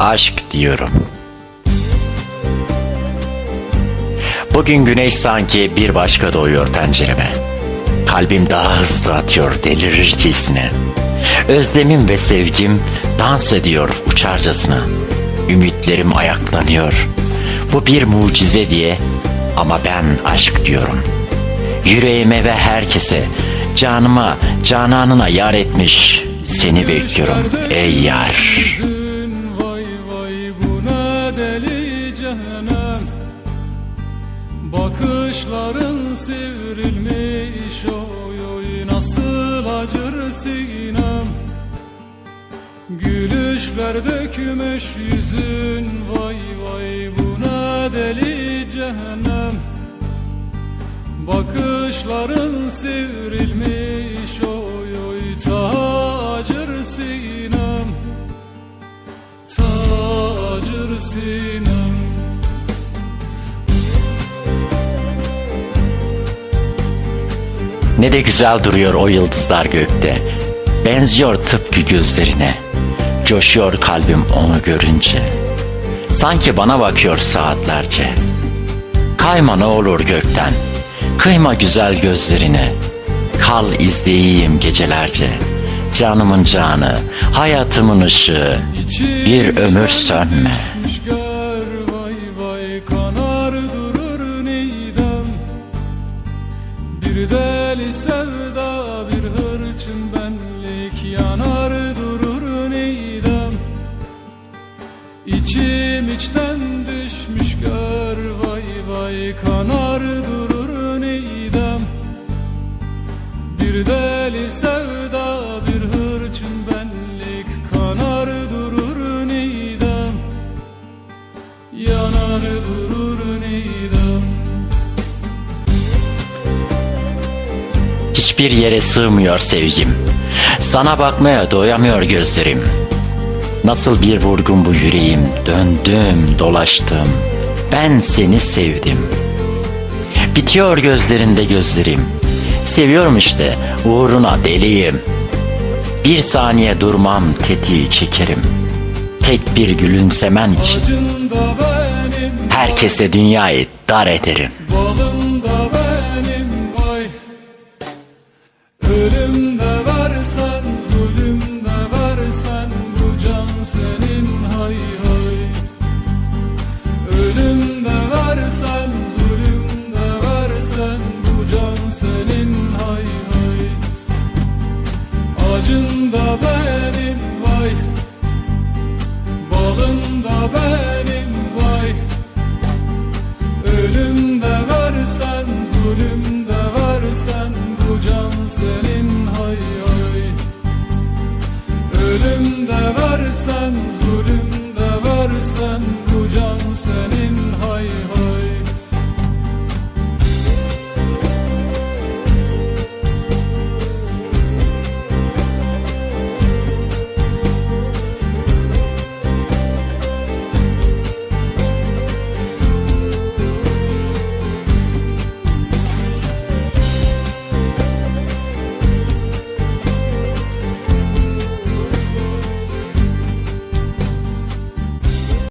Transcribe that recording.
aşk diyorum. Bugün güneş sanki bir başka doğuyor pencereme. Kalbim daha hızlı atıyor delirircesine. Özlemim ve sevgim dans ediyor uçarcasına. Ümitlerim ayaklanıyor. Bu bir mucize diye ama ben aşk diyorum. Yüreğime ve herkese, canıma, cananına yar etmiş seni bekliyorum ey yar. Bakışların sivrilmiş oy oy nasıl acır sinem? Gülüşler dökmüş yüzün vay vay bu ne deli cehennem? Bakışların sivrilmiş oy Ne de güzel duruyor o yıldızlar gökte. Benziyor tıpkı gözlerine. Coşuyor kalbim onu görünce. Sanki bana bakıyor saatlerce. Kayma ne olur gökten. Kıyma güzel gözlerine. Kal izleyeyim gecelerce. Canımın canı, hayatımın ışığı. Bir ömür sönme. Deli sevda bir hırçın benlik yanar durur nidam İçim içten düşmüş gör vay vay kanar durur nidam Bir deli Hiçbir yere sığmıyor sevgim. Sana bakmaya doyamıyor gözlerim. Nasıl bir vurgun bu yüreğim. Döndüm, dolaştım. Ben seni sevdim. Bitiyor gözlerinde gözlerim. Seviyorum işte, uğruna deliyim. Bir saniye durmam, tetiği çekerim. Tek bir gülümsemen için herkese dünyayı dar ederim. Balında benim vay. Balında benim vay. Ölümde versen zulümde versen Bu can senin hay hay. Ölümde versen